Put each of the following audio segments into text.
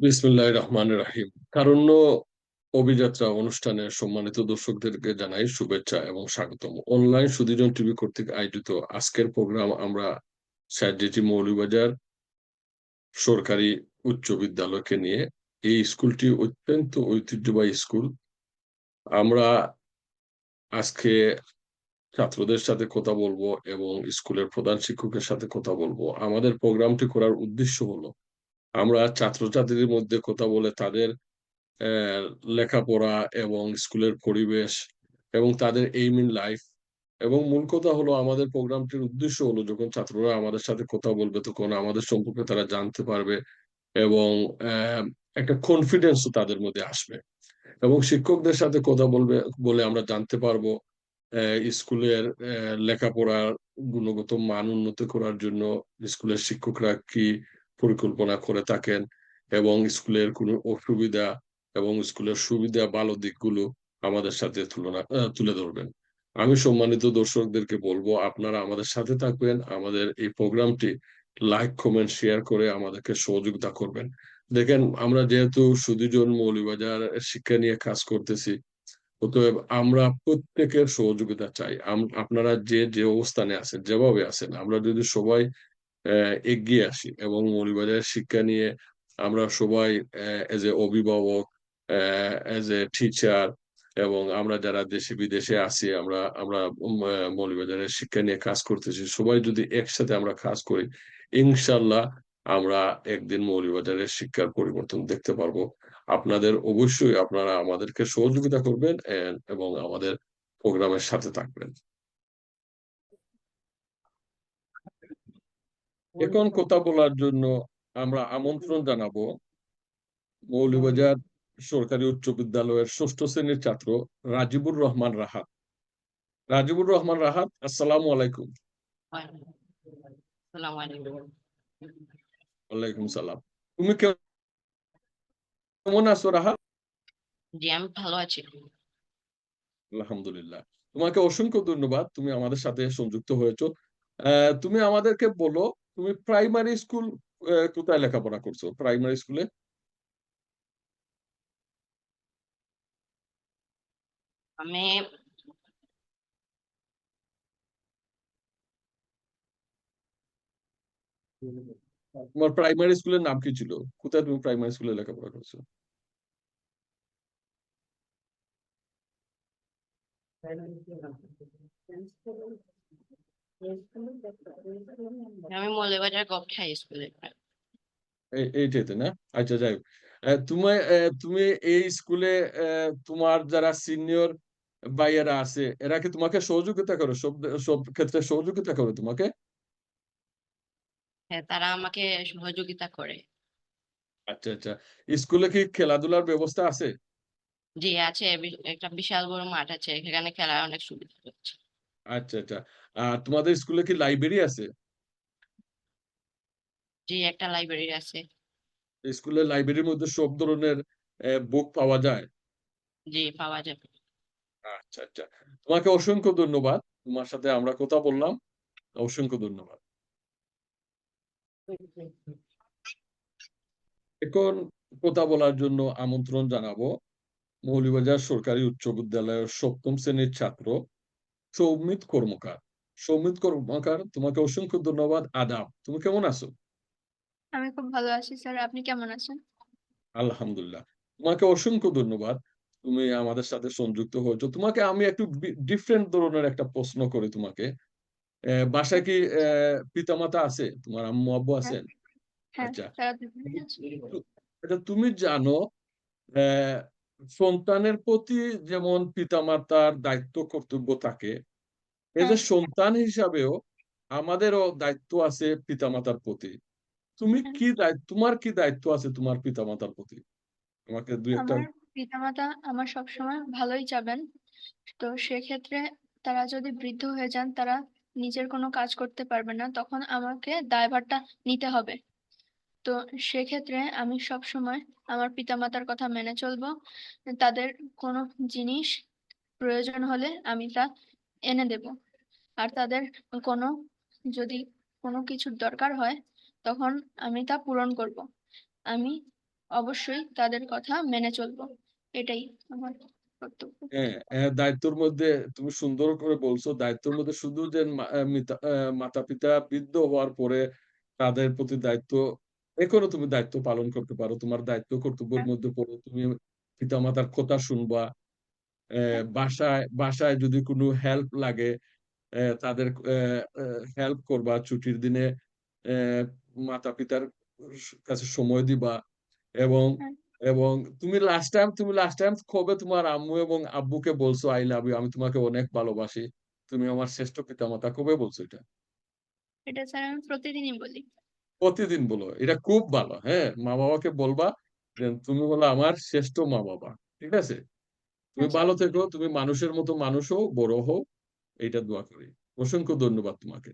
বিসমুল্লাহ রহমান রাহিম কারণ্য অভিযাত্রা অনুষ্ঠানের সম্মানিত দর্শকদেরকে জানাই শুভেচ্ছা এবং স্বাগতম। অনলাইন সুদীজন টিভি কর্তৃক আয়োজিত আজকের প্রোগ্রাম আমরা সাইডিটি মৌলভীবাজার সরকারি উচ্চ বিদ্যালয়কে নিয়ে, এই স্কুলটি অত্যন্ত ঐতিহ্যবাহী স্কুল। আমরা আজকে ছাত্রদের সাথে কথা বলব এবং স্কুলের প্রধান শিক্ষকের সাথে কথা বলব। আমাদের প্রোগ্রামটি করার উদ্দেশ্য হলো আমরা ছাত্রছাত্রীদের মধ্যে কথা বলে তাদের লেখাপড়া এবং স্কুলের পরিবেশ এবং তাদের এইম ইন লাইফ এবং মূল কথা হলো আমাদের প্রোগ্রামটির উদ্দেশ্য হলো যখন ছাত্ররা আমাদের সাথে কথা বলবে তখন আমাদের সম্পর্কে তারা জানতে পারবে এবং একটা কনফিডেন্স তাদের মধ্যে আসবে এবং শিক্ষকদের সাথে কথা বলবে, বলে আমরা জানতে পারব স্কুলের লেখাপড়ার গুণগত মান উন্নত করার জন্য স্কুলের শিক্ষকরা কি পরিকল্পনা করে থাকেন এবং স্কুলের কোনো অসুবিধা এবং স্কুলের সুবিধা ভালো দিকগুলো আমাদের সাথে তুলনা তুলে ধরবেন। আমি সম্মানিত দর্শকদেরকে বলব, আপনারা আমাদের সাথে থাকবেন, আমাদের এই প্রোগ্রামটি লাইক, কমেন্ট, শেয়ার করে আমাদেরকে সহযোগিতা করবেন। দেখেন, আমরা যেহেতু সুদীজন মৌলিবাজার শিক্ষা নিয়ে কাজ করতেছি, অতএব আমরা প্রত্যেকের সহযোগিতা চাই। আপনারা যে যে অবস্থানে আছেন, যেভাবে আছেন, আমরা যদি সবাই এগিয়ে আসি এবং মৌলিবাজারের শিক্ষা নিয়ে আমরা সবাই এজ এ অভিভাবক এজ এ টিচার এবং আমরা যারা দেশে বিদেশে আছি, আমরা আমরা মৌলিবাজারের শিক্ষা নিয়ে কাজ করতেছি। সবাই যদি একসাথে আমরা কাজ করি ইনশাল্লাহ আমরা একদিন মৌলিবাজারের শিক্ষার পরিবর্তন দেখতে পারব। আপনাদের অবশ্যই আপনারা আমাদেরকে সহযোগিতা করবেন এবং আমাদের প্রোগ্রামের সাথে থাকবেন। এখন কথা বলার জন্য আমরা আমন্ত্রণ জানাব মৌলভীবাজার সরকারি উচ্চ বিদ্যালয়ের ষষ্ঠ শ্রেণির ছাত্র রাজিবুর রহমান রাহাত। রাজিবুর রহমান রাহাত আসসালামু আলাইকুম। ওয়ালাইকুম সালাম। তুমি কেমন আছো রাহাত? জি আমি ভালো আছি। আলহামদুলিল্লাহ। তোমাকে অসংখ্য ধন্যবাদ। তুমি আমাদের সাথে সংযুক্ত হয়েছো। তুমি আমাদেরকে বলো তুমি প্রাইমারি স্কুল কোথায় লেখাপড়া করছ? প্রাইমারি স্কুলে আমি তোমার প্রাইমারি স্কুলের নাম কি ছিল? কোথায় তুমি প্রাইমারি স্কুলে লেখাপড়া করছ? আমি হাই স্কুলে এইটাতে না? আচ্ছা যাই তুমি তুমি এই স্কুলে তোমার যারা সিনিয়র ভাইয়েরা আছে এরা কি তোমাকে সহযোগিতা করে? সব সব ক্ষেত্রে সহযোগিতা করে তোমাকে? হ্যাঁ তারা আমাকে সহযোগিতা করে। আচ্ছা আচ্ছা। স্কুলে কি খেলাধুলার ব্যবস্থা আছে? জি আছে। একটা বিশাল বড় মাঠ আছে। এখানে খেলার অনেক সুবিধা হচ্ছে আচ্ছা আচ্ছা। আর তোমাদের স্কুলে কি লাইব্রেরি আছে? জি একটা লাইব্রেরি আছে। স্কুলের লাইব্রেরির মধ্যে সব ধরনের বুক পাওয়া যায়? জি পাওয়া যাবে। আচ্ছা আচ্ছা। তোমাকে অসংখ্য ধন্যবাদ। তোমার সাথে আমরা কথা বললাম। অসংখ্য ধন্যবাদ। এখন কথা বলার জন্য আমন্ত্রণ জানাব। মৌলিবাজার সরকারি উচ্চ বিদ্যালয়ের সপ্তম শ্রেণির ছাত্র সৌমিত কর্মকার। সৌমিত কর্মকার তোমাকে অসংখ্য ধন্যবাদ। আদাব তুমি কেমন আছো? আমি খুব ভালো আছি স্যার আপনি কেমন আছেন? আলহামদুলিল্লাহ। তোমাকে অসংখ্য ধন্যবাদ। তুমি আমাদের সাথে সংযুক্ত হয়েছো। তোমাকে আমি একটু ডিফারেন্ট ধরনের একটা প্রশ্ন করি তোমাকে। বাসায় কি পিতামাতা আছে? তোমার আম্মু আব্বু হ্যাঁ, আছেন? হ্যাঁ, আচ্ছা। এটা তুমি জানো সন্তানের প্রতি যেমন পিতামাতার দায়িত্ব কর্তব্য থাকে এই যে হ্যাঁ। সন্তান হিসাবেও আমাদেরও দায়িত্ব আছে পিতামাতার প্রতি তুমি হ্যাঁ। কি দায়িত্ব তোমার কি দায়িত্ব আছে তোমার পিতামাতার প্রতি আমাকে দুই একটা পিতামাতা আমার সবসময় ভালোই চাবেন তো সেক্ষেত্রে তারা যদি বৃদ্ধ হয়ে যান তারা নিজের কোনো কাজ করতে পারবে না তখন আমাকে দায়ভারটা নিতে হবে তো সেক্ষেত্রে আমি সব সময় আমার পিতামাতার কথা মেনে চলবো। তাদের কোনো জিনিস প্রয়োজন হলে আমি তা এনে দেব। আর তাদের কোনো যদি কোনো কিছুর দরকার হয় তখন আমি তা পূরণ করব। আমি অবশ্যই তাদের কথা মেনে চলবো। এটাই আমার হ্যাঁ হ্যাঁ, দায়িত্বের মধ্যে তুমি সুন্দর করে বলছো। দায়িত্বের মধ্যে শুধু যে মাতা পিতা বৃদ্ধ হওয়ার পরে তাদের প্রতি দায়িত্ব এখনও তুমি দায়িত্ব পালন করতে পারো তোমার দায়িত্ব কর্তব্যের হ্যাঁ। মধ্যে পড়ে তুমি পিতা মাতার কথা শুনবা বাসায় বাসায় যদি কোনো হেল্প লাগে তাদের হেল্প করবা ছুটির দিনে মাতা পিতার কাছে সময় দিবা এবং হ্যাঁ। এবং তুমি লাস্ট টাইম তুমি লাস্ট টাইম কবে তোমার আম্মু এবং আব্বুকে বলছো আই লাভ ইউ আমি তোমাকে অনেক ভালোবাসি তুমি আমার শ্রেষ্ঠ পিতামাতা কবে বলছো এটা এটা স্যার আমি প্রতিদিনই বলি প্রতিদিন বলো এটা খুব ভালো হ্যাঁ? মা বাবাকে বলবা যে তুমি হলো আমার শ্রেষ্ঠ মা বাবা ঠিক আছে? তুমি আচ্ছা। ভালো থেকো তুমি মানুষের মতো মানুষ হও বড় হও এইটা দোয়া করি। অসংখ্য ধন্যবাদ তোমাকে।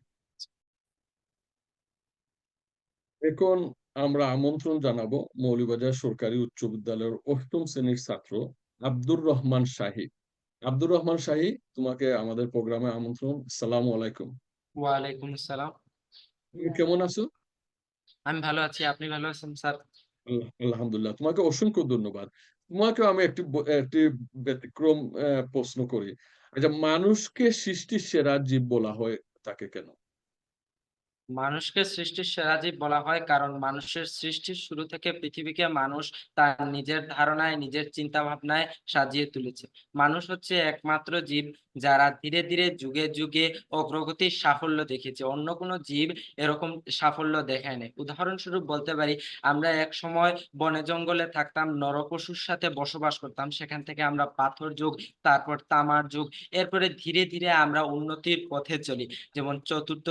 এখন আমরা আমন্ত্রণ জানাব মৌলভীবাজার সরকারি উচ্চ বিদ্যালয়ের অষ্টম শ্রেণির ছাত্র আব্দুর রহমান শাহী। আব্দুর রহমান শাহী তোমাকে আমাদের প্রোগ্রামে আমন্ত্রণ। সালাম আলাইকুম। ওয়ালাইকুম আসসালাম। তুমি কেমন আছো? আমি ভালো আছি আপনি ভালো আছেন স্যার? আলহামদুলিল্লাহ। তোমাকে অসংখ্য ধন্যবাদ। তোমাকেও আমি একটি ব- একটি ব্যতিক্রম আহ, প্রশ্ন করি। আচ্ছা মানুষকে সৃষ্টির সেরা জীব বলা হয় তাকে কেন? মানুষকে সৃষ্টির সেরা জীব বলা হয় কারণ মানুষের সৃষ্টির শুরু থেকে পৃথিবীকে মানুষ তার নিজের ধারণায় নিজের চিন্তা ভাবনায় সাজিয়ে তুলেছে। মানুষ হচ্ছে একমাত্র জীব যারা ধীরে ধীরে যুগে যুগে অগ্রগতির সাফল্য দেখেছে, অন্য কোনো জীব এরকম সাফল্য দেখায় নাই। উদাহরণস্বরূপ বলতে পারি, আমরা এক সময় বনে জঙ্গলে থাকতাম, নরপশুর সাথে বসবাস করতাম, সেখান থেকে আমরা পাথর যুগ, তারপর তামার যুগ, এরপরে ধীরে ধীরে আমরা উন্নতির পথে চলি। যেমন চতুর্থ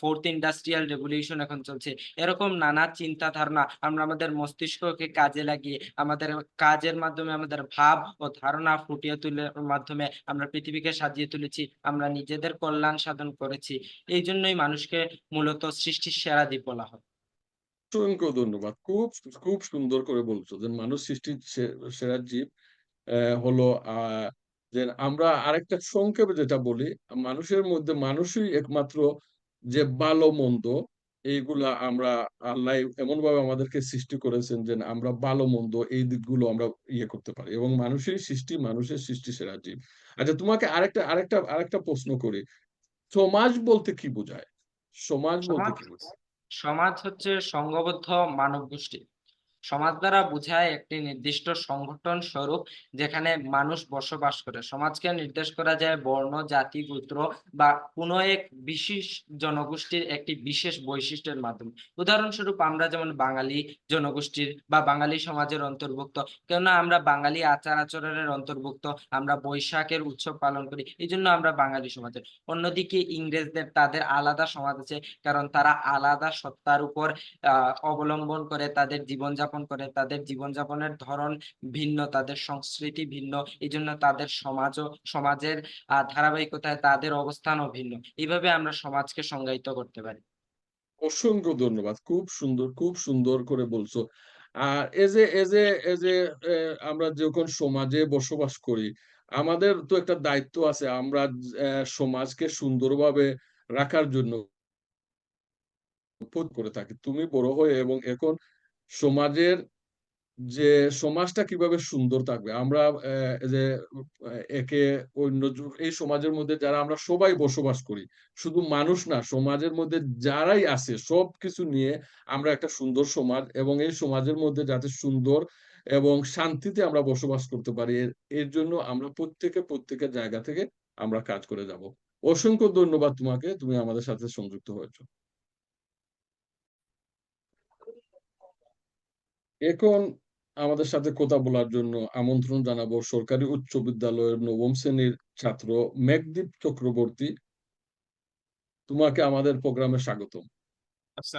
ফোর্থ ইন্ডাস্ট্রিয়াল রেভলিউশন এখন চলছে। এরকম নানা চিন্তা ধারণা আমরা আমাদের মস্তিষ্ককে কাজে লাগিয়ে, আমাদের কাজের মাধ্যমে আমাদের ভাব ও ধারণা ফুটিয়ে তুলে মাধ্যমে আমরা পৃথিবীকে সাজিয়ে তুলেছি, আমরা নিজেদের কল্যাণ সাধন করেছি। এই জন্যই মানুষকে মূলত সৃষ্টির সেরা দ্বীপ বলা হয়। অসংখ্য ধন্যবাদ। খুব খুব সুন্দর করে বলছো যে মানুষ সৃষ্টির সেরা জীব হলো যে আমরা আরেকটা সংক্ষেপে যেটা বলি, মানুষের মধ্যে মানুষই একমাত্র যে ভালো মন্দ এইগুলা আমরা আল্লাহ এমন ভাবে আমাদেরকে সৃষ্টি করেছেন যে আমরা ভালো মন্দ এই দিকগুলো আমরা ইয়ে করতে পারি এবং মানুষের সৃষ্টি মানুষের সৃষ্টি সেরা জীব। আচ্ছা তোমাকে আরেকটা আরেকটা আরেকটা প্রশ্ন করি। সমাজ বলতে কি বোঝায়? সমাজ বলতে কি বোঝায়? সমাজ হচ্ছে সংঘবদ্ধ মানব গোষ্ঠী সমাজ দ্বারা বোঝায় একটি নির্দিষ্ট সংগঠন স্বরূপ যেখানে মানুষ বসবাস করে। সমাজকে নির্দেশ করা যায় বর্ণ, জাতি, গোত্র বা কোনো এক বিশেষ জনগোষ্ঠীর একটি বিশেষ বৈশিষ্ট্যের মাধ্যমে। উদাহরণস্বরূপ আমরা যেমন বাঙালি জনগোষ্ঠীর বা বাঙালি সমাজের অন্তর্ভুক্ত, কেননা আমরা বাঙালি আচার আচরণের অন্তর্ভুক্ত, আমরা বৈশাখের উৎসব পালন করি, এই জন্য আমরা বাঙালি সমাজের। অন্যদিকে ইংরেজদের তাদের আলাদা সমাজ আছে, কারণ তারা আলাদা সত্তার উপর অবলম্বন করে তাদের জীবনযাপন করে, তাদের জীবনযাপনের ধরন ভিন্ন, তাদের সংস্কৃতি ভিন্ন এই জন্য তাদের সমাজও, সমাজের ধারাবাহিকতায় তাদের অবস্থানও ভিন্ন। এইভাবে আমরা সমাজকে সংজ্ঞায়িত করতে পারি। অসংখ্য ধন্যবাদ। খুব সুন্দর খুব সুন্দর করে বলছো। আর এ যে এ যে এ যে আমরা যখন সমাজে বসবাস করি, আমাদের তো একটা দায়িত্ব আছে আমরা সমাজকে সুন্দরভাবে রাখার জন্য। করে থাকি। তুমি বড় হয়ে এবং এখন সমাজের যে সমাজটা কীভাবে সুন্দর থাকবে, আমরা যে, একে অন্য এই সমাজের মধ্যে যারা আমরা সবাই বসবাস করি, শুধু মানুষ না, সমাজের মধ্যে যারাই আছে, সব কিছু নিয়ে আমরা একটা সুন্দর সমাজ এবং এই সমাজের মধ্যে যাতে সুন্দর এবং শান্তিতে আমরা বসবাস করতে পারি এর জন্য আমরা প্রত্যেকে প্রত্যেকের জায়গা থেকে আমরা কাজ করে যাব। অসংখ্য ধন্যবাদ তোমাকে, তুমি আমাদের সাথে সংযুক্ত হয়েছো। এখন আমাদের সাথে কথা বলার জন্য আমন্ত্রণ জানাব সরকারি উচ্চ বিদ্যালয়ের নবম শ্রেণির ছাত্র মেঘদীপ চক্রবর্তী। তোমাকে আমাদের প্রোগ্রামে স্বাগতম। আচ্ছা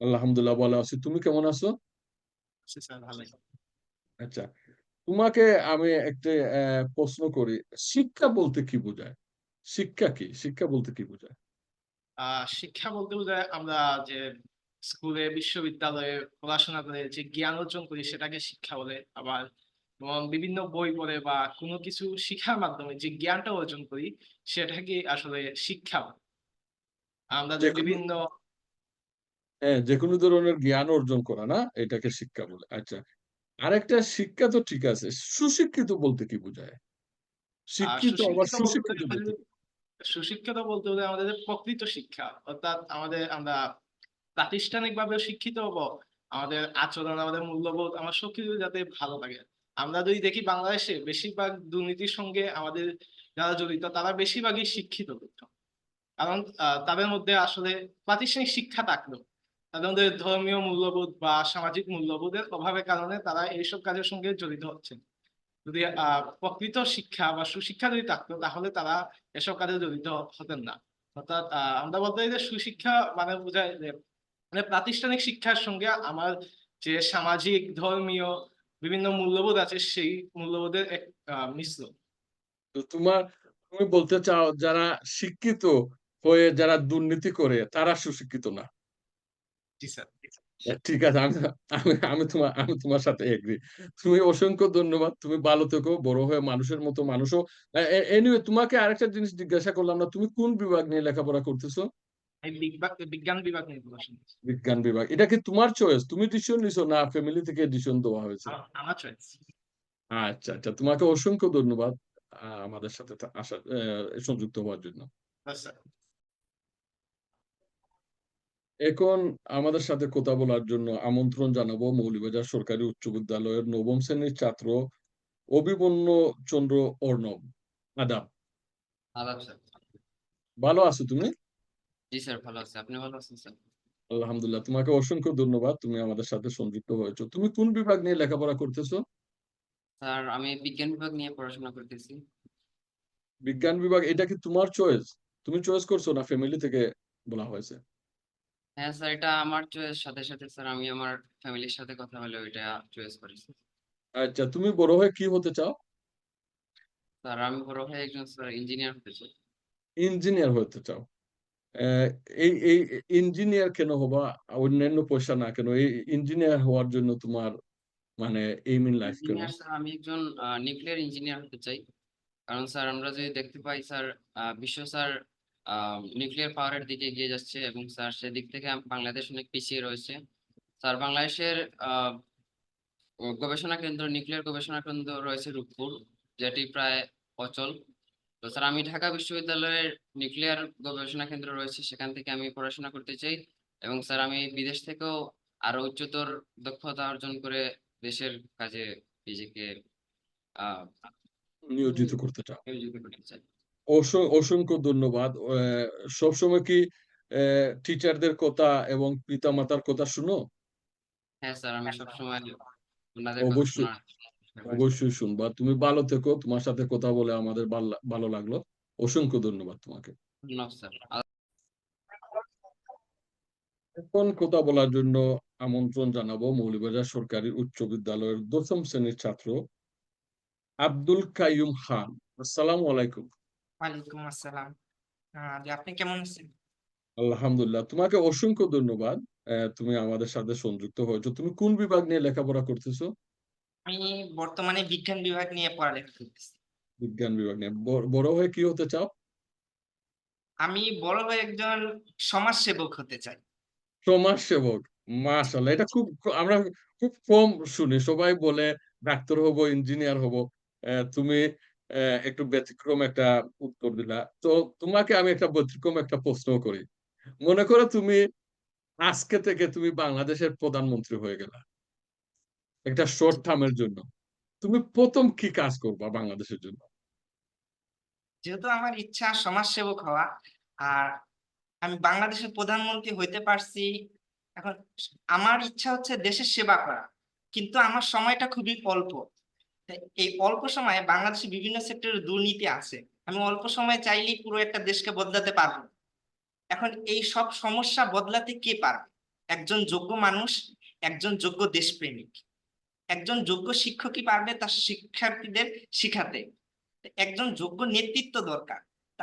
আলহামদুলিল্লাহ ভালো আছি। তুমি কেমন আছো? আচ্ছা তোমাকে আমি একটা প্রশ্ন করি। শিক্ষা বলতে কি বোঝায়? শিক্ষা কি? শিক্ষা বলতে কি বোঝায়? আহ শিক্ষা বলতে বোঝায় আমরা যে স্কুলে বিশ্ববিদ্যালয়ে পড়াশোনা করে যে জ্ঞান অর্জন করি সেটাকে শিক্ষা বলে আবার বিভিন্ন বই পড়ে বা কোনো কিছু শিক্ষার মাধ্যমে যে জ্ঞানটা অর্জন করি সেটাকে আসলে শিক্ষা। আমরা যে বিভিন্ন হ্যাঁ যে কোনো ধরনের জ্ঞান অর্জন করা না এটাকে শিক্ষা বলে আচ্ছা আরেকটা শিক্ষা তো ঠিক আছে সুশিক্ষিত বলতে কি বোঝায় শিক্ষিত আবার সুশিক্ষিত বলতে? সুশিক্ষিত বলতে হলে আমাদের প্রকৃত শিক্ষা অর্থাৎ আমাদের আমরা প্রাতিষ্ঠানিক ভাবে শিক্ষিত হব, আমাদের আচরণ, আমাদের মূল্যবোধ, আমার সবকিছু যাতে ভালো লাগে আমরা যদি দেখি বাংলাদেশে বেশিরভাগ দুর্নীতির সঙ্গে আমাদের যারা জড়িত, তারা বেশিরভাগই শিক্ষিত। কারণ তাদের মধ্যে আসলে প্রাতিষ্ঠানিক শিক্ষা থাকলেও তাদের মধ্যে ধর্মীয় মূল্যবোধ বা সামাজিক মূল্যবোধের অভাবের কারণে তারা এইসব কাজের সঙ্গে জড়িত হচ্ছেন। যদি প্রকৃত শিক্ষা বা সুশিক্ষা যদি থাকতো, তাহলে তারা এসব কাজে জড়িত হতেন না। অর্থাৎ আমরা বলতে যে সুশিক্ষা মানে বোঝায় যে মানে প্রাতিষ্ঠানিক শিক্ষার সঙ্গে আমার যে সামাজিক ধর্মীয় বিভিন্ন মূল্যবোধ আছে সেই মূল্যবোধের এক আহ, মিশ্রণ তো তোমার তুমি বলতে চাও যারা শিক্ষিত হয়ে যারা দুর্নীতি করে তারা সুশিক্ষিত না? জি স্যার। ঠিক আছে আমি আমি তোমার আমি তোমার সাথে এগ্রি তুমি অসংখ্য ধন্যবাদ তুমি ভালো থেকো বড় হয়ে মানুষের মতো মানুষও। এনিওয়ে তোমাকে আরেকটা জিনিস জিজ্ঞাসা করলাম না তুমি কোন বিভাগ নিয়ে লেখাপড়া করতেছো? বিজ্ঞান বিভাগ। বিজ্ঞান এটা কি তোমার চয়েস তুমি ডিসিশন নিছো না ফ্যামিলি থেকে ডিসিশন দেওয়া হয়েছে? আমার- চয়েস আচ্ছা আচ্ছা। তোমাকে অসংখ্য ধন্যবাদ আমাদের সাথে আসা সংযুক্ত হওয়ার জন্য। এখন আমাদের সাথে কথা বলার জন্য আমন্ত্রণ জানাব মৌলভীবাজার সরকারি উচ্চ বিদ্যালয়ের নবম শ্রেণির ছাত্র অভিমন্য চন্দ্র অর্ণব। আদাব ভালো আছো তুমি? জি স্যার ভালো আছে। আপনি ভালো আছেন স্যার? আলহামদুলিল্লাহ তোমাকে অসংখ্য ধন্যবাদ। তুমি আমাদের সাথে সংযুক্ত হয়েছো। তুমি কোন বিভাগ নিয়ে লেখাপড়া করতেছো? স্যার আমি বিজ্ঞান বিভাগ নিয়ে পড়াশোনা করতেছি। বিজ্ঞান বিভাগ এটা কি তোমার চয়েস তুমি চয়েস করছ না ফ্যামিলি থেকে বলা হয়েছে? হ্যাঁ স্যার এটা আমার চয়েস সাথে সাথে স্যার আমি আমার ফ্যামিলির সাথে কথা বলে ওইটা চয়েস করেছি। আচ্ছা তুমি বড় হয়ে কি হতে চাও? স্যার আমি বড় হয়ে একজন স্যার ইঞ্জিনিয়ার হতে চাই। ইঞ্জিনিয়ার হতে চাও। এই এই ইঞ্জিনিয়ার কেন হবা? অন্যান্য পেশা না কেন? এই ইঞ্জিনিয়ার হওয়ার জন্য তোমার মানে এইম ইন লাইফ কেন? আমি একজন নিউক্লিয়ার ইঞ্জিনিয়ার হতে চাই। কারণ স্যার আমরা যদি দেখতে পাই স্যার বিশ্ব স্যার নিউক্লিয়ার পাওয়ারের দিকে এগিয়ে যাচ্ছে এবং স্যার সেদিক থেকে বাংলাদেশ অনেক পিছিয়ে রয়েছে। স্যার বাংলাদেশের গবেষণা কেন্দ্র নিউক্লিয়ার গবেষণা কেন্দ্র রয়েছে রূপপুর, যেটি প্রায় অচল। তো স্যার আমি ঢাকা বিশ্ববিদ্যালয়ের নিউক্লিয়ার গবেষণা কেন্দ্র রয়েছে সেখান থেকে আমি পড়াশোনা করতে চাই এবং স্যার আমি বিদেশ থেকেও আরও উচ্চতর দক্ষতা অর্জন করে দেশের কাজে নিজেকে নিয়োজিত করতে চাও। চাই। অস- অসংখ্য ধন্যবাদ। সবসময় কি টিচারদের কথা এবং পিতামাতার কথা শুনো? হ্যাঁ স্যার আমি সবসময় অবশ্যই। করি। অবশ্যই শুনবা। তুমি ভালো থেকো। তোমার সাথে কথা বলে আমাদের ভালো লাগল। অসংখ্য ধন্যবাদ তোমাকে। এখন কথা বলার জন্য আমন্ত্রণ জানাব মৌলভীবাজার সরকারি উচ্চ বিদ্যালয়ের দশম শ্রেণির ছাত্র আব্দুল কাইয়ুম খান। আসসালামু আলাইকুম। ওয়ালাইকুম আসসালাম। আপনি কেমন আছেন? আলহামদুলিল্লাহ। তোমাকে অসংখ্য ধন্যবাদ। তুমি আমাদের সাথে সংযুক্ত হয়েছো। তুমি কোন বিভাগ নিয়ে লেখাপড়া করতেছো? আমি বর্তমানে বিজ্ঞান বিভাগ নিয়ে পড়ালেখা করতেছি। বিজ্ঞান বিভাগ নিয়ে। বড় হয়ে কি হতে চাও? আমি বড় হয়ে একজন সমাজসেবক হতে চাই। সমাজ সেবক মাশাআল্লাহ এটা খুব আমরা খুব কম শুনি। সবাই বলে ডাক্তার হব ইঞ্জিনিয়ার হব। তুমি একটু ব্যতিক্রম একটা উত্তর দিলা। তো তোমাকে আমি একটা ব্যতিক্রম একটা প্রশ্ন করি। মনে করো তুমি আজকে থেকে তুমি বাংলাদেশের প্রধানমন্ত্রী হয়ে গেলা। একটা শর্ট টার্মের জন্য। তুমি প্রথম কি কাজ করবা বাংলাদেশের জন্য? যেহেতু আমার ইচ্ছা সমাজসেবক হওয়া, আর আমি বাংলাদেশের প্রধানমন্ত্রী হইতে পারছি, এখন আমার ইচ্ছা হচ্ছে দেশের সেবা করা। কিন্তু আমার সময়টা খুবই অল্প। এই অল্প সময়ে বাংলাদেশে বিভিন্ন সেক্টরে দুর্নীতি আছে। আমি অল্প সময়ে চাইলেই পুরো একটা দেশকে বদলাতে পারব। এখন এই সব সমস্যা বদলাতে কে পারবে? একজন যোগ্য মানুষ, একজন যোগ্য দেশপ্রেমিক। একজন যোগ্য শিক্ষকই পারবে? তার শিক্ষার্থীদের শিখাতে। একজন যোগ্য নেতৃত্ব দরকার।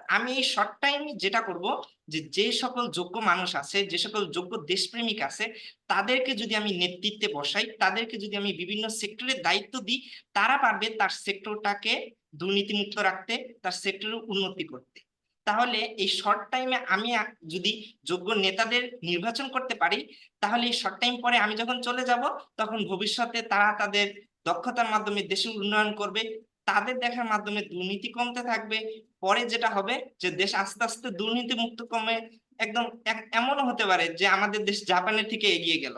আমি এই শর্ট টাইমে যেটা করব, যে যে সকল যোগ্য মানুষ আছে, যে সকল যোগ্য দেশপ্রেমিক আছে, তাদেরকে যদি আমি নেতৃত্বে বসাই, তাদেরকে যদি আমি বিভিন্ন সেক্টরের দায়িত্ব দিই, তারা পারবে তার সেক্টরটাকে দুর্নীতিমুক্ত রাখতে, তার সেক্টরের উন্নতি করতে। তাহলে এই শর্ট টাইমে আমি যদি যোগ্য নেতাদের নির্বাচন করতে পারি, তাহলে এই শর্ট টাইম পরে আমি যখন চলে যাব, তখন ভবিষ্যতে তারা তাদের দক্ষতার মাধ্যমে দেশের উন্নয়ন করবে, তাদের দেখার মাধ্যমে দুর্নীতি কমতে থাকবে, পরে যেটা হবে যে দেশ আস্তে আস্তে দুর্নীতি মুক্ত কমে, একদম এক- এমনও হতে পারে যে আমাদের দেশ জাপানের থেকে এগিয়ে গেল।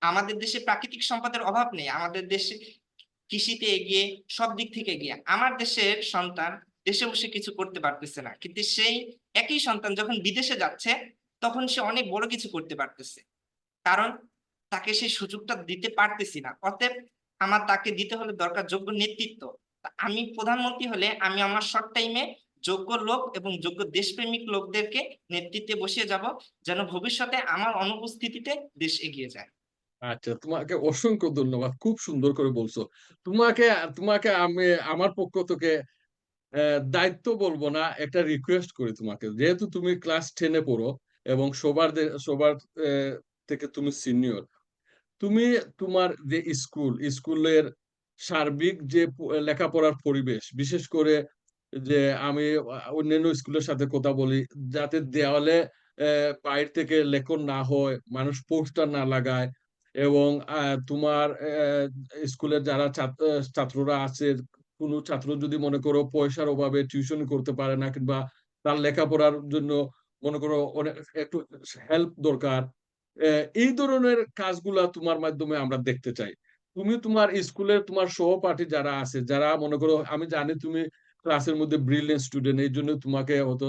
আমাদের দেশে প্রাকৃতিক সম্পদের অভাব নেই, আমাদের দেশে কৃষিতে এগিয়ে সব দিক থেকে এগিয়ে। আমার দেশের সন্তান দেশে বসে কিছু করতে পারতেছে না। কিন্তু সেই একই সন্তান যখন বিদেশে যাচ্ছে, তখন সে অনেক বড় কিছু করতে পারতেছে। কারণ তাকে সেই সুযোগটা দিতে পারতেছি না। অতএব আমার তাকে দিতে হলে দরকার যোগ্য নেতৃত্ব। আমি প্রধানমন্ত্রী হলে আমি আমার শর্ট টাইমে যোগ্য লোক এবং যোগ্য দেশপ্রেমিক লোকদেরকে নেতৃত্বে বসিয়ে যাব, যেন ভবিষ্যতে আমার অনুপস্থিতিতে দেশ এগিয়ে যায়। আচ্ছা তোমাকে অসংখ্য ধন্যবাদ। খুব সুন্দর করে বলছো। তোমাকে তোমাকে আমি, আমার পক্ষ থেকে দায়িত্ব বলব না, একটা রিকোয়েস্ট করি তোমাকে। যেহেতু তুমি ক্লাস টেনে পড়ো এবং সবার সবার থেকে তুমি সিনিয়র তুমি তোমার যে স্কুল স্কুলের সার্বিক যে লেখাপড়ার পরিবেশ, বিশেষ করে যে আমি অন্যান্য স্কুলের সাথে কথা বলি, যাতে দেওয়ালে বাইরে থেকে লেখন না হয়, মানুষ পোস্টার না লাগায় এবং তোমার স্কুলের যারা ছাত্র ছাত্ররা আছে কোনো ছাত্র যদি মনে করো পয়সার অভাবে টিউশন করতে পারে না কিংবা তার লেখাপড়ার জন্য মনে করো একটু হেল্প দরকার এই ধরনের কাজগুলা তোমার মাধ্যমে আমরা দেখতে চাই। তুমি তোমার স্কুলের তোমার সহপাঠী যারা আছে, যারা মনে করো আমি জানি তুমি ক্লাসের মধ্যে ব্রিলিয়েন্ট স্টুডেন্ট এই জন্য তোমাকে হয়তো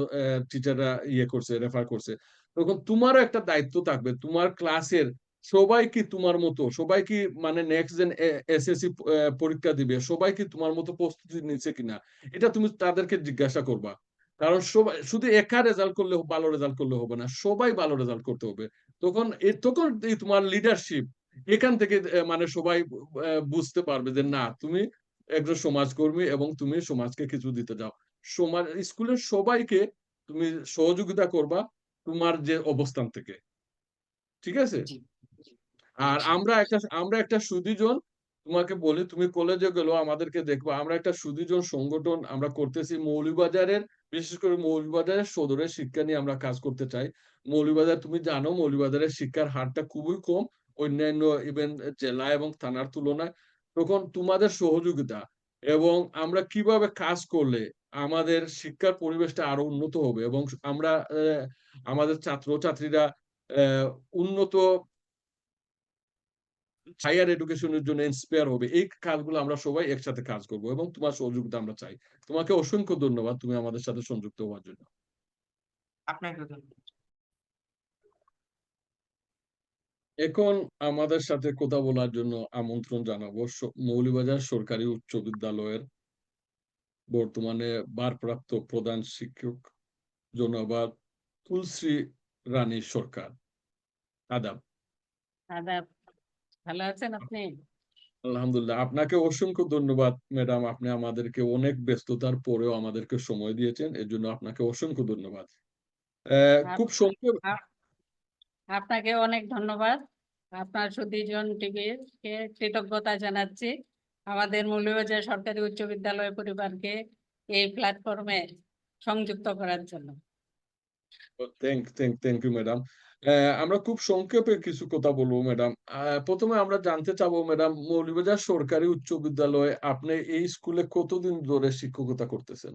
টিচাররা ইয়ে করছে রেফার করছে। তখন তোমারও একটা দায়িত্ব থাকবে, তোমার ক্লাসের সবাই কি তোমার মতো, সবাই কি মানে নেক্সট জেন এসএসসি পরীক্ষা দিবে, সবাই কি তোমার মতো প্রস্তুতি নিচ্ছে কিনা? এটা তুমি তাদেরকে জিজ্ঞাসা করবা। কারণ সবাই, শুধু একা রেজাল্ট করলে ভালো রেজাল্ট করলে হবে না, সবাই ভালো রেজাল্ট করতে হবে। তখন তখন তোমার লিডারশিপ এখান থেকে মানে সবাই বুঝতে পারবে যে না, তুমি একজন সমাজকর্মী এবং তুমি সমাজকে কিছু দিতে যাও। সমাজ, স্কুলের সবাইকে তুমি সহযোগিতা করবা তোমার যে অবস্থান থেকে। ঠিক আছে? আর আমরা একটা আমরা একটা সুদীজন তোমাকে বলি তুমি কলেজে গেলো আমাদেরকে দেখব। আমরা একটা সুদীজন সংগঠন আমরা করতেছি মৌলভীবাজারের বিশেষ করে মৌলভীবাজারের সদরের শিক্ষা নিয়ে আমরা কাজ করতে চাই। মৌলভীবাজার তুমি জানো মৌলভীবাজারের শিক্ষার হারটা খুবই কম অন্যান্য ইভেন জেলা এবং থানার তুলনায়। তখন তোমাদের সহযোগিতা এবং আমরা কীভাবে কাজ করলে আমাদের শিক্ষার পরিবেশটা আরও উন্নত হবে এবং আমরা আমাদের ছাত্র ছাত্রীরা আহ, উন্নত হায়ার এডুকেশনের জন্য ইন্সপায়ার হবে। এই কাজগুলো আমরা সবাই একসাথে কাজ করব এবং তোমার সহযোগিতা আমরা চাই। তোমাকে অসংখ্য ধন্যবাদ তুমি আমাদের সাথে সংযুক্ত হওয়ার জন্য। আপনাকে ধন্যবাদ। এখন আমাদের সাথে কথা বলার জন্য আমন্ত্রণ জানাব মৌলভীবাজার সরকারি উচ্চ বিদ্যালয়ের বর্তমানে ভারপ্রাপ্ত প্রধান শিক্ষক জনাবাদ তুলসী রানী সরকার। আদাব। আদাব। ভালো আছেন আপনি? আলহামদুলিল্লাহ। আপনাকে অসংখ্য ধন্যবাদ ম্যাডাম। আপনি আমাদেরকে অনেক ব্যস্ততার পরেও আমাদেরকে সময় দিয়েছেন। এর জন্য আপনাকে অসংখ্য ধন্যবাদ। খুব সংক্ষেপ আপনাকে অনেক ধন্যবাদ। আপনার সুদীজন টিভির কৃতজ্ঞতা জানাচ্ছি। আমাদের মৌলভীবাজার সরকারি উচ্চ বিদ্যালয় পরিবারকে এই প্ল্যাটফর্মে সংযুক্ত করার জন্য। Thank thank thank you madam. আমরা খুব সংক্ষেপে কিছু কথা বলব ম্যাডাম প্রথমে আমরা জানতে চাবো ম্যাডাম মৌলভীবাজার সরকারি উচ্চ বিদ্যালয়ে আপনি এই স্কুলে কতদিন ধরে শিক্ষকতা করতেছেন?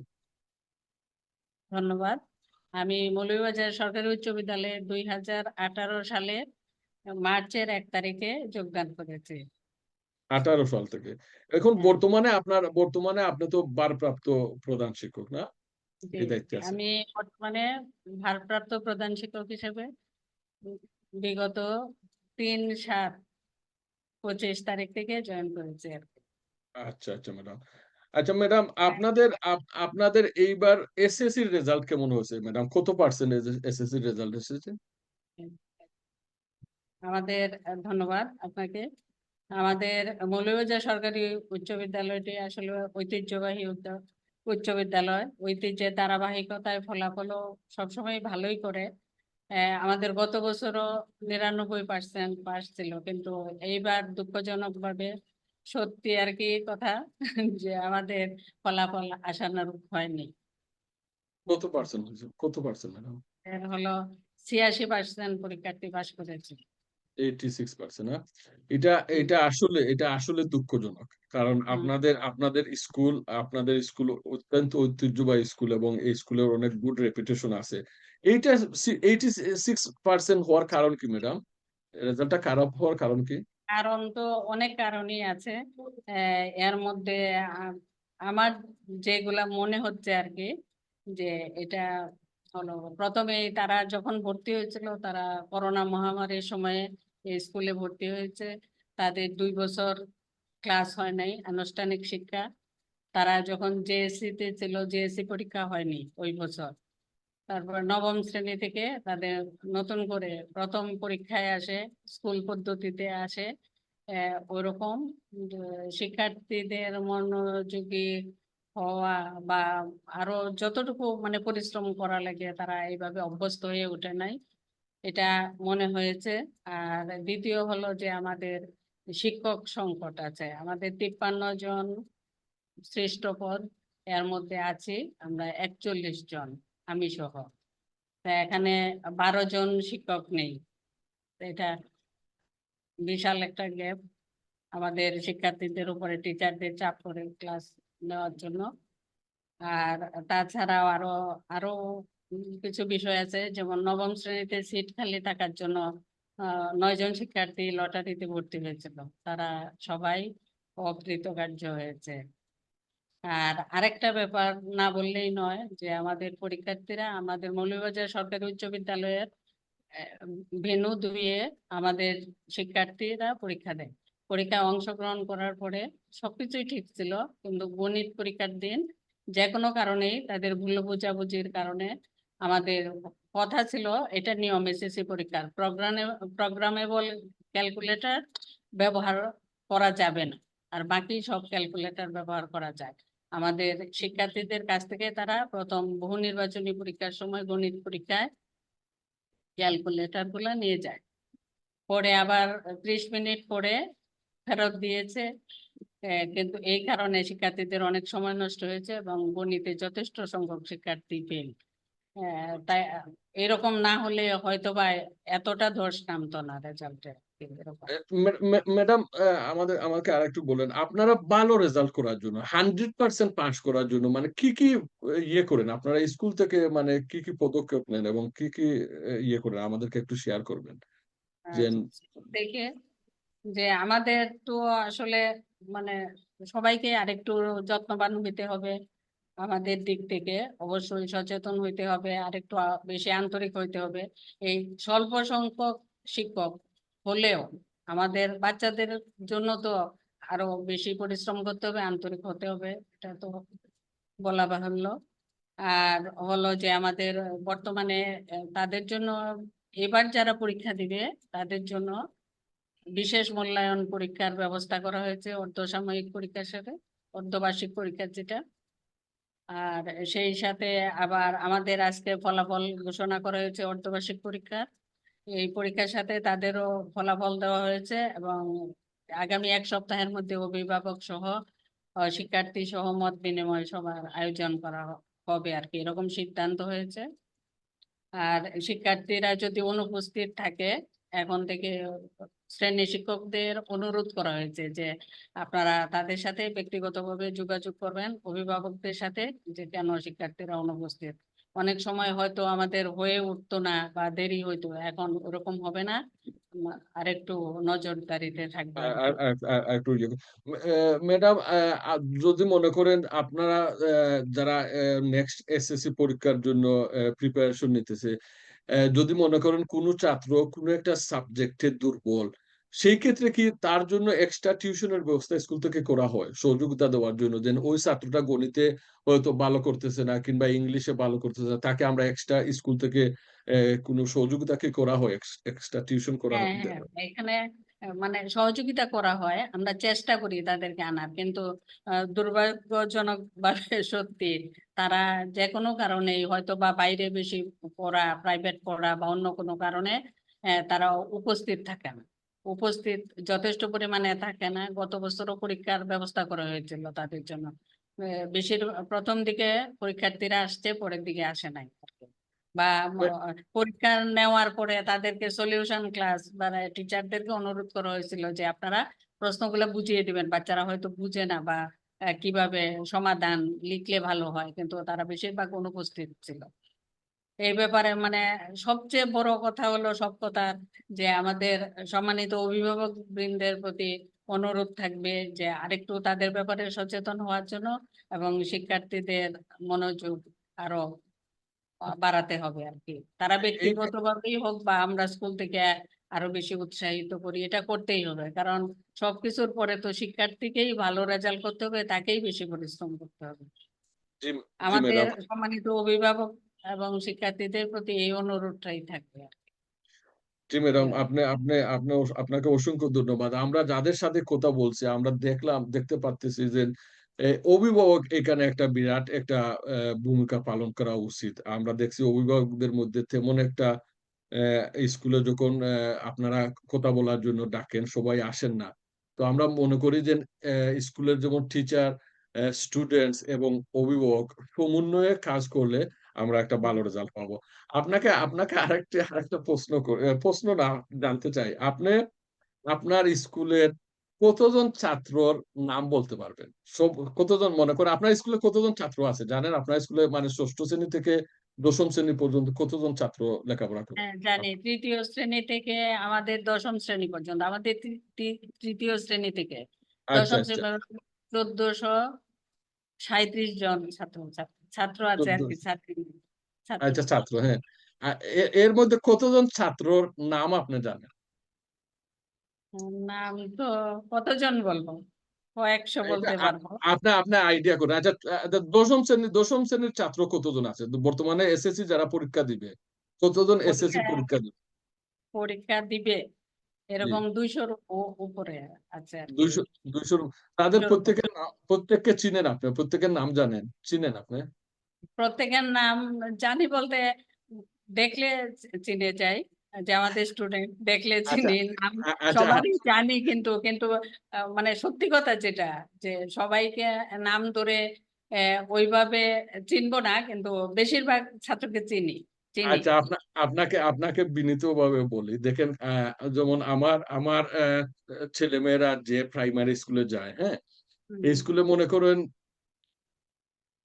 ধন্যবাদ। আমি মৌলভীবাজার সরকারি উচ্চ বিদ্যালয়ে দুই হাজার আঠারো সালে মার্চের এক তারিখে যোগদান করেছি। আঠারো সাল থেকে। এখন হ্যাঁ। বর্তমানে আপনার বর্তমানে আপনি তো ভারপ্রাপ্ত প্রধান শিক্ষক না। আমি বর্তমানে ভারপ্রাপ্ত প্রধান শিক্ষক হিসেবে বিগত তিন সাত পঁচিশ তারিখ থেকে জয়েন করেছি আর আচ্ছা আচ্ছা ম্যাডাম আচ্ছা ম্যাডাম আপনাদের আপনাদের এইবার এসএসসি রেজাল্ট কেমন হয়েছে ম্যাডাম কত পার্সেন্টেজ এসএসসি রেজাল্ট এসেছে? আমাদের ধন্যবাদ আপনাকে। আমাদের মৌলভীবাজার সরকারি উচ্চ বিদ্যালয়টি আসলে ঐতিহ্যবাহী উচ্চ বিদ্যালয়। ঐতিহ্যের ধারাবাহিকতায় ফলাফলও সবসময় ভালোই করে। আমাদের গত বছরও নিরানব্বই পার্সেন্ট পাস ছিল কিন্তু এইবার দুঃখজনক ভাবে সত্যি আর কি কথা যে আমাদের ফলাফল আশানুরূপ হয়নি। কত পার্সেন্ট কত পার্সেন্ট ম্যাডাম? এর হলো ছিয়াশি পার্সেন্ট পরীক্ষার্থী পাশ করেছে। পার্সেন্ট এটা এটা আসলে এটা আসলে দুঃখজনক কারণ আপনাদের আপনাদের স্কুল আপনাদের স্কুল অত্যন্ত ঐতিহ্যবাহী স্কুল এবং এই স্কুলের অনেক গুড রেপুটেশন আছে। এইটা এইটি সিক্স পার্সেন্ট হওয়ার কারণ কি ম্যাডাম রেজাল্টটা খারাপ হওয়ার কারণ কি? কারণ তো অনেক কারণই আছে। এর মধ্যে আমার যেগুলা মনে হচ্ছে আর কি, যে এটা হলো, প্রথমে তারা যখন ভর্তি হয়েছিল, তারা করোনা মহামারীর সময়ে স্কুলে ভর্তি হয়েছে। তাদের দুই বছর ক্লাস হয় নাই, আনুষ্ঠানিক শিক্ষা। তারা যখন জেএসসি তে ছিল জেএসসি পরীক্ষা হয়নি ওই বছর। তারপর নবম শ্রেণি থেকে তাদের নতুন করে প্রথম পরীক্ষায় আসে, স্কুল পদ্ধতিতে আসে। ওরকম শিক্ষার্থীদের মনোযোগী হওয়া বা আরও যতটুকু মানে পরিশ্রম করা লাগে তারা এইভাবে অভ্যস্ত হয়ে ওঠে নাই। এটা মনে হয়েছে। আর দ্বিতীয় হলো যে আমাদের শিক্ষক সংকট আছে। আমাদের তিপ্পান্ন জন শ্রেষ্ঠ পদ, এর মধ্যে আছি আমরা একচল্লিশ জন। আমি সহ। তা এখানে বারো জন শিক্ষক নেই। এটা বিশাল একটা গ্যাপ। আমাদের শিক্ষার্থীদের উপরে টিচারদের চাপ করে ক্লাস নেওয়ার জন্য। আর তাছাড়াও আরও আরও কিছু বিষয় আছে, যেমন নবম শ্রেণীতে সিট খালি থাকার জন্য আহ নয় জন শিক্ষার্থী লটারিতে ভর্তি হয়েছিল। তারা সবাই অকৃতকার্য হয়েছে। আর আরেকটা ব্যাপার না বললেই নয় যে আমাদের পরীক্ষার্থীরা আমাদের মৌলভীবাজার সরকারি উচ্চ বিদ্যালয়ের ভেনু দুইয়ে আমাদের শিক্ষার্থীরা পরীক্ষা দেয়। পরীক্ষায় অংশগ্রহণ করার পরে সবকিছুই ঠিক ছিল, কিন্তু গণিত পরীক্ষার দিন যে কোনো কারণেই তাদের ভুল বোঝাবুঝির কারণে আমাদের কথা ছিল, এটা নিয়ম এসএসসি পরীক্ষার। প্রোগ্রামে, প্রোগ্রামেবল ক্যালকুলেটর ব্যবহার করা যাবে না। আর বাকি সব ক্যালকুলেটর ব্যবহার করা যায়। আমাদের শিক্ষার্থীদের কাছ থেকে তারা প্রথম বহু নির্বাচনী পরীক্ষার সময় গণিত পরীক্ষায় ক্যালকুলেটরগুলো নিয়ে যায়। পরে আবার ত্রিশ মিনিট পরে ফেরত দিয়েছে। কিন্তু এই কারণে শিক্ষার্থীদের অনেক সময় নষ্ট হয়েছে এবং গণিতে যথেষ্ট সংখ্যক শিক্ষার্থী ফেল তাই এরকম না হলে হয়তো বা এতটা ধস নামতো না রেজাল্টে ম্যাডাম আমাদের আমাকে আরেকটু বলেন আপনারা ভালো রেজাল্ট করার জন্য হান্ড্রেড পার্সেন্ট পাস করার জন্য মানে কি কি ইয়ে করেন? আপনারা স্কুল থেকে মানে কি কি পদক্ষেপ নেন এবং কি কি ইয়ে করেন? আমাদেরকে একটু শেয়ার করবেন। যে দেখে যে আমাদের তো আসলে মানে সবাইকে আরেকটু যত্নবান হইতে হবে আমাদের দিক থেকে অবশ্যই সচেতন হইতে হবে আরেকটু বেশি আন্তরিক হইতে হবে। এই স্বল্প সংখ্যক শিক্ষক হলেও আমাদের বাচ্চাদের জন্য তো আরও বেশি পরিশ্রম করতে হবে, আন্তরিক হতে হবে, এটা তো বলা বাহুল্য। আর হলো যে আমাদের বর্তমানে তাদের জন্য এবার যারা পরীক্ষা দিবে, তাদের জন্য বিশেষ মূল্যায়ন পরীক্ষার ব্যবস্থা করা হয়েছে, অর্ধসাময়িক পরীক্ষার সাথে, অর্ধবার্ষিক পরীক্ষা যেটা। আর সেই সাথে আবার আমাদের আজকে ফলাফল ঘোষণা করা হয়েছে অর্ধবার্ষিক পরীক্ষার। এই পরীক্ষার সাথে তাদেরও ফলাফল দেওয়া হয়েছে এবং আগামী এক সপ্তাহের মধ্যে অভিভাবক সহ শিক্ষার্থী সহ মত বিনিময় সভার আয়োজন করা হবে আর কি, এরকম সিদ্ধান্ত হয়েছে। আর শিক্ষার্থীরা যদি অনুপস্থিত থাকে, এখন থেকে শ্রেণি শিক্ষকদের অনুরোধ করা হয়েছে যে আপনারা তাদের সাথে ব্যক্তিগতভাবে যোগাযোগ করবেন, অভিভাবকদের সাথে যে কেন শিক্ষার্থীরা অনুপস্থিত। অনেক সময় হয়তো আমাদের হয়ে উঠতো না বা দেরি হইতো এখন ওরকম হবে না। আরেকটু নজরদারিতে থাকবে একটু ইয়ে ম্যাডাম যদি মনে করেন আপনারা যারা নেক্সট এসএসসি পরীক্ষার জন্য প্রিপারেশন নিতেছে যদি মনে করেন কোনো ছাত্র কোনো একটা সাবজেক্টে দুর্বল সেই ক্ষেত্রে কি তার জন্য এক্সট্রা টিউশনের ব্যবস্থা স্কুল থেকে করা হয়? সহযোগিতা দেওয়ার জন্য? যেন ওই ছাত্রটা গণিতে হয়তো ভালো করতেছে না কিংবা ইংলিশে ভালো করতেছে না তাকে আমরা এক্সট্রা স্কুল থেকে কোনো সহযোগিতা কি করা হয়? এক্সট্রা টিউশন করা হ্যাঁ এখানে মানে সহযোগিতা করা হয় আমরা চেষ্টা করি তাদেরকে আনার। কিন্তু দুর্ভাগ্যজনক ভাবে সত্যি তারা যে কোনো কারণে হয়তো বা বাইরে বেশি পড়া প্রাইভেট পড়া বা অন্য কোনো কারণে তারা উপস্থিত থাকে না। উপস্থিত যথেষ্ট পরিমাণে থাকে না। গত বছরও পরীক্ষার ব্যবস্থা করা হয়েছিল তাদের জন্য। বেশির প্রথম দিকে পরীক্ষার্থীরা আসছে, পরের দিকে আসে নাই। বা পরীক্ষা নেওয়ার পরে তাদেরকে সলিউশন ক্লাস বা টিচারদেরকে অনুরোধ করা হয়েছিল যে আপনারা প্রশ্নগুলো বুঝিয়ে দিবেন। বাচ্চারা হয়তো বুঝে না বা কীভাবে সমাধান লিখলে ভালো হয়, কিন্তু তারা বেশিরভাগ অনুপস্থিত ছিল। এই ব্যাপারে মানে সবচেয়ে বড় কথা হলো সব কথা যে আমাদের সম্মানিত অভিভাবক বৃন্দের প্রতি অনুরোধ থাকবে যে আরেকটু তাদের ব্যাপারে সচেতন হওয়ার জন্য এবং শিক্ষার্থীদের মনোযোগ আরও বাড়াতে হবে আর কি। তারা ব্যক্তিগতভাবেই হোক বা আমরা স্কুল থেকে আরও বেশি উৎসাহিত করি এটা করতেই হবে। কারণ সবকিছুর পরে তো শিক্ষার্থীকেই ভালো রেজাল্ট করতে হবে তাকেই বেশি পরিশ্রম করতে হবে। আমাদের সম্মানিত অভিভাবক এবং শিক্ষার্থীদের প্রতি এই অনুরোধটাই থাকবে জি ম্যাডাম, আপনি আপনি আপনি, আপনাকে অসংখ্য ধন্যবাদ। আমরা যাদের সাথে কথা বলছি, আমরা দেখলাম, দেখতে পারতেছি যে অভিভাবক এখানে একটা বিরাট একটা ভূমিকা পালন করা উচিত। আমরা দেখছি অভিভাবকদের মধ্যে তেমন একটা স্কুলে যখন আপনারা কথা বলার জন্য ডাকেন, সবাই আসেন না। তো আমরা মনে করি যে স্কুলের যেমন টিচার স্টুডেন্টস এবং অভিভাবক সমন্বয়ে কাজ করলে আমরা একটা ভালো রেজাল্ট পাবো। আপনাকে আপনাকে আরেকটা আরেকটা প্রশ্ন প্রশ্ন না জানতে চাই। আপনি আপনার স্কুলের কতজন ছাত্রর নাম বলতে পারবেন? সব কতজন মনে করেন আপনার স্কুলে কতজন ছাত্র আছে? জানেন আপনার স্কুলে মানে ষষ্ঠ শ্রেণি থেকে দশম শ্রেণি পর্যন্ত কতজন ছাত্র লেখাপড়া করে হ্যাঁ জানি। তৃতীয় শ্রেণি থেকে আমাদের দশম শ্রেণি পর্যন্ত আমাদের তৃতীয় শ্রেণি থেকে। আচ্ছা দশম আচ্ছা। শ্রেণি চোদ্দশো সাঁইত্রিশ জন ছাত্র ছাত্র। ছাত্র আছে আর কি ছাত্রী। আচ্ছা ছাত্র হ্যাঁ। এর মধ্যে কতজন ছাত্রর নাম আপনি জানেন? নাম তো কতজন বলব? কয়েকশো বলতে পারব। আপনি আপনি আইডিয়া করেন। আচ্ছা দশম শ্রেণি দশম শ্রেণির ছাত্র কতজন আছে? বর্তমানে এসএসসি যারা পরীক্ষা দিবে কতজন এসএসসি পরীক্ষা- দিবে? পরীক্ষা দিবে এরকম দুইশোর উপরে আছে দুইশো দুইশো তাদের প্রত্যেকের প্রত্যেককে চিনেন আপনি? প্রত্যেকের নাম জানেন? চিনেন আপনি? প্রত্যেকের নাম জানি বলতে দেখলে চিনে যাই যে আমাদের স্টুডেন্ট দেখলে চিনি নাম আচ্ছা। সবারই জানি কিন্তু কিন্তু মানে সত্যি কথা যেটা যে সবাইকে নাম ধরে ওইভাবে চিনবো না কিন্তু বেশিরভাগ ছাত্রকে চিনি আচ্ছা আপনাকে আপনাকে বিনীতভাবে বলি দেখেন যেমন আমার আমার ছেলেমেয়েরা যে প্রাইমারি স্কুলে যায় হ্যাঁ? স্কুলে মনে করেন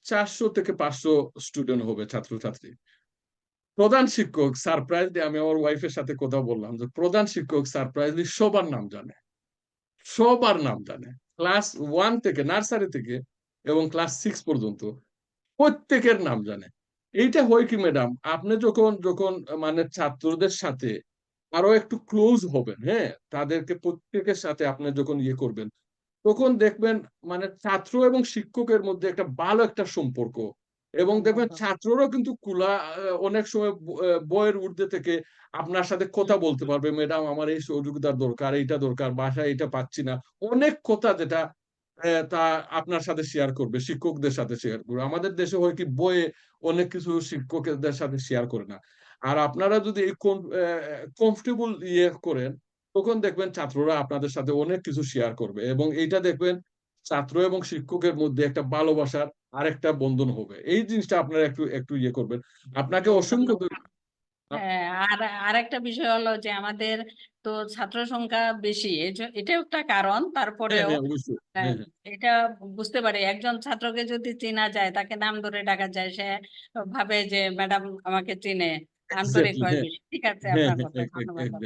চারশো থেকে পাঁচশো স্টুডেন্ট হবে ছাত্রছাত্রী। প্রধান শিক্ষক সারপ্রাইজলি আমি আমার ওয়াইফের সাথে কথা বললাম যে প্রধান শিক্ষক সারপ্রাইজলি সবার নাম জানে। সবার নাম জানে। ক্লাস ওয়ান থেকে নার্সারি থেকে এবং ক্লাস সিক্স পর্যন্ত প্রত্যেকের নাম জানে। এইটা হয় কি ম্যাডাম আপনি যখন যখন মানে ছাত্রদের সাথে আরও একটু ক্লোজ হবেন হ্যাঁ? তাদেরকে প্রত্যেকের সাথে আপনি যখন ইয়ে করবেন তখন দেখবেন মানে ছাত্র এবং শিক্ষকের মধ্যে একটা ভালো একটা সম্পর্ক। এবং দেখবেন ছাত্ররাও কিন্তু কুলা অনেক সময় বইয়ের ঊর্ধ্বে থেকে আপনার সাথে কথা বলতে পারবে ম্যাডাম আমার এই সহযোগিতার দরকার এইটা দরকার বাসায় এটা পাচ্ছি না। অনেক কথা যেটা তা আপনার সাথে শেয়ার করবে শিক্ষকদের সাথে শেয়ার করবে। আমাদের দেশে হয় কি বইয়ে অনেক কিছু শিক্ষকদের সাথে শেয়ার করে না। আর আপনারা যদি এই কমফর্টেবল ইয়ে করেন তখন দেখবেন ছাত্ররা আপনাদের সাথে অনেক কিছু শেয়ার করবে এবং এইটা দেখবেন ছাত্র এবং শিক্ষকের মধ্যে একটা ভালোবাসার আরেকটা বন্ধন হবে। এই জিনিসটা আপনারা একটু একটু ইয়ে করবেন। আপনাকে অসংখ্য। হ্যাঁ আর আরেকটা বিষয় হলো যে আমাদের তো ছাত্র সংখ্যা বেশি এটাও একটা কারণ তারপরেও হ্যাঁ হ্যাঁ এটা বুঝতে পারি। একজন ছাত্রকে যদি চেনা যায় তাকে নাম ধরে ডাকা যায় সে ভাবে যে ম্যাডাম আমাকে চিনে। আন্তরিক হয়। ঠিক আছে আপনার কথা। ধন্যবাদ।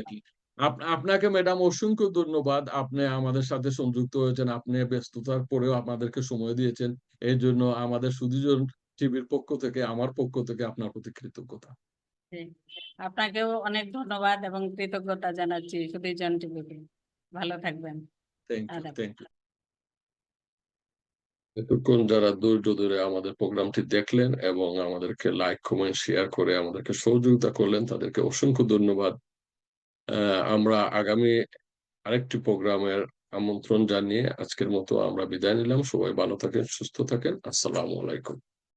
আপনাকে। ম্যাডাম অসংখ্য ধন্যবাদ। আপনি আমাদের সাথে সংযুক্ত হয়েছেন আপনি ব্যস্ততার পরেও আমাদেরকে সময় দিয়েছেন। এই জন্য আমাদের সুধীজন টিভির পক্ষ থেকে আমার পক্ষ থেকে আপনার প্রতি কৃতজ্ঞতা। আপনাকেও অনেক ধন্যবাদ এবং কৃতজ্ঞতা জানাচ্ছি সুধীজন টিভিকে ভালো থাকবেন। এতক্ষণ যারা ধৈর্য ধরে আমাদের প্রোগ্রামটি দেখলেন এবং আমাদেরকে লাইক কমেন্ট শেয়ার করে আমাদেরকে সহযোগিতা করলেন তাদেরকে অসংখ্য ধন্যবাদ। আমরা আগামী আরেকটি প্রোগ্রামের আমন্ত্রণ জানিয়ে আজকের মতো আমরা বিদায় নিলাম। সবাই ভালো থাকেন, সুস্থ থাকেন। আসসালামু আলাইকুম।